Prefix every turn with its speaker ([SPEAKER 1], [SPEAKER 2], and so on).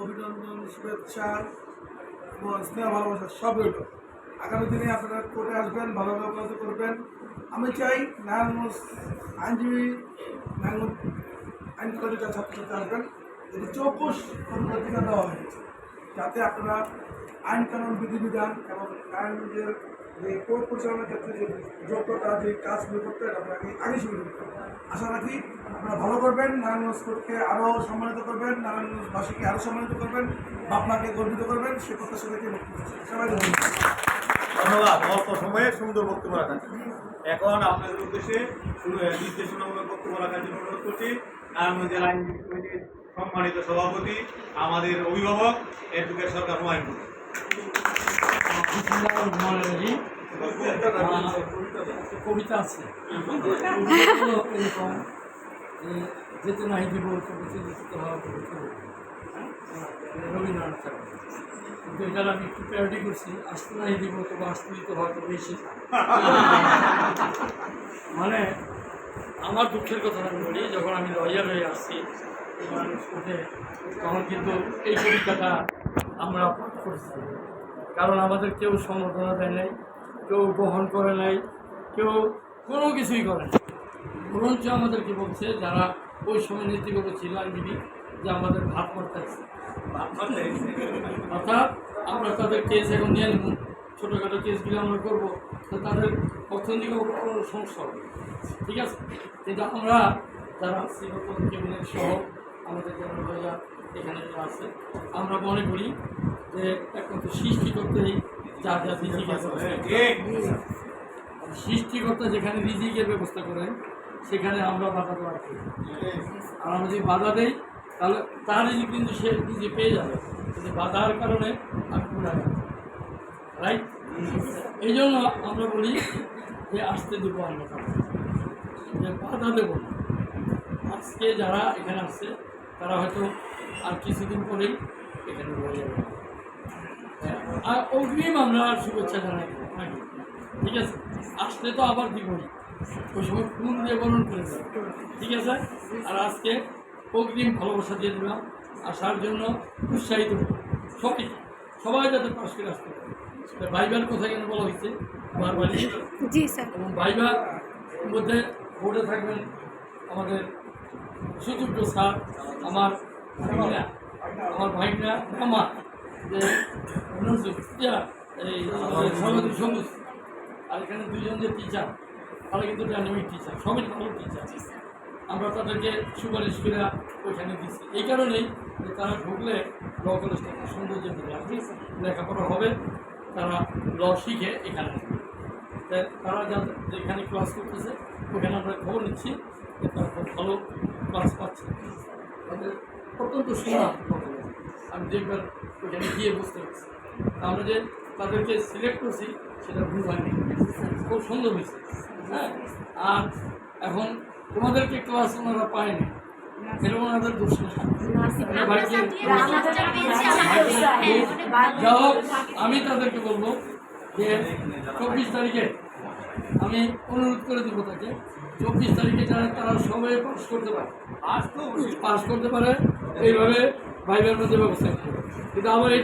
[SPEAKER 1] অভিনন্দন, শুভেচ্ছা এবং স্নেহ, ভালোবাসা, সব রইল। আগামী দিনে আপনারা কোর্টে আসবেন, ভালোভাবে করবেন। আমি চাই নারায়ণগঞ্জ আইনজীবী নারায়ণগঞ্জ আইন কলেজের ছাত্রছাত্রী আসবেন এটি চৌকস অধিকার দেওয়া হয়েছে। যাতে আপনারা আইন কানুন বিধিবিধান এবং নারায়ণগঞ্জের যে কোর্ট পরিচালনার ক্ষেত্রে যে যোগ্যতা, যে কাজগুলো করতে আপনাকে আগে শুরু করতে। আশা রাখি আপনারা ভালো করবেন, নারায়ণগঞ্জ কোর্টকে আরও সম্মানিত করবেন, নারায়ণগঞ্জবাসীকে আরও সম্মানিত করবেন, আপনাকে গর্বিত করবেন, সে বক্তব্য শেষ। সবাই ধন্যবাদ
[SPEAKER 2] অল্প সময়ে সুন্দর বক্তব্য রাখার এখন আপনাদের উদ্দেশ্যে নির্দেশনামূলক বক্তব্য রাখার জন্য অনুরোধ করছি নারায়ণগঞ্জ জেলা আইনজীবী সম্মানিত সভাপতি, আমাদের অভিভাবক অ্যাডভোকেট সরকার হুমায়ুন
[SPEAKER 3] কবিতা আছে যেতে নাই দিব ঠাকুর কিন্তু আমি একটু করছি নাই দিব মানে আমার দুঃখের কথা আমি বলি, যখন আমি লয়ার হয়ে আসছি তখন কিন্তু এই পরীক্ষাটা আমরা পাঠ করেছি কারণ আমাদের কেউ সমর্থনা দেয় নাই কেউ গ্রহণ করে নাই কেউ কোনো কিছুই করে নাই। বরঞ্চ আমাদেরকে বলছে যারা ওই সময় নীতিগত ছিল আইনজীবী যে আমাদের ভাত মারতে আছে অর্থাৎ আমরা তাদের কেস এখন নিয়ে নেব। ছোটোখাটো কেসগুলো আমরা করব। তো তাদের অর্থনৈতিক কোনো সমস্যা হবে ঠিক আছে? কিন্তু আমরা যারা আছি ক্যাবিনেট সহ আমাদের যারা এখানে যারা আছে আমরা মনে করি একমাত্র সৃষ্টি করতেই যা যা রিজিকের ব্যবস্থা সৃষ্টিকর্তা যেখানে রিজিকের ব্যবস্থা করেন সেখানে আমরা বাধা দেওয়ার করি আর আমরা যদি বাধা দেই তাহলে তার রিজিক কিন্তু সে নিজে পেয়ে যাবে। কিন্তু বাধার কারণে আমি পুরা রাইট এই জন্য আমরা বলি যে আসতে দেবো আমরা যে বাধা দেবো আজকে যারা এখানে আসছে তারা হয়তো আর কিছুদিন পরেই এখানে রয়ে যাবে। আর অগ্রিম আমরা শুভেচ্ছা জানাই। নাকি ঠিক আছে? আসলে তো আবার দিবই ওই সময় ফুল দিয়ে বরণ করে ঠিক আছে? আর আজকে অগ্রিম ভালোবাসা দিয়ে দিলাম। আসার জন্য উৎসাহিত। সবাই। সবাই যাতে পাশ করে আসতে পারে ভাইবার কথা কেন বলা হয়েছে? বারবারই
[SPEAKER 4] জি স্যার।
[SPEAKER 3] এবং ভাইবার মধ্যে বোর্ডে থাকবেন আমাদের সুযোগ্য স্যার আমার আমার ভাগিনা আমার এই আর এখানে দুজন টিচার তারা কিন্তু ডাইনামিক টিচার সবই ভালো টিচার আমরা তাদেরকে সুপারিশ করে ওইখানে দিচ্ছি এই কারণেই যে তারা ঢুকলে ল কলেজটা খুব সৌন্দর্য দিবে আর লেখাপড়া হবে তারা ল শিখে এখানে আসবে তারা যা- যেখানে ক্লাস করতেছে ওখানে আমরা খবর নিচ্ছি তারা খুব ভালো ক্লাস পাচ্ছে তাদের অত্যন্ত সুন্দর। আমি দেখবার ওখানে গিয়ে বুঝতে পারছি। আমরা যে তাদেরকে সিলেক্ট করছি সেটা ভুল হয়নি। খুব সুন্দর হয়েছে। হ্যাঁ? আর এখন তোমাদেরকে ক্লাস ওনারা পায়নি। এটা ওনাদের দোষ না ভাইকে হোক, আমি তাদেরকে বলব যে চব্বিশ তারিখে আমি অনুরোধ করে দেবো তাকে চব্বিশ তারিখে যারা তারা সবাই পাস করতে পারে। পাস করতে পারে এইভাবে ভাইবের মধ্যে ব্যবস্থা করতে। কিন্তু আমার এই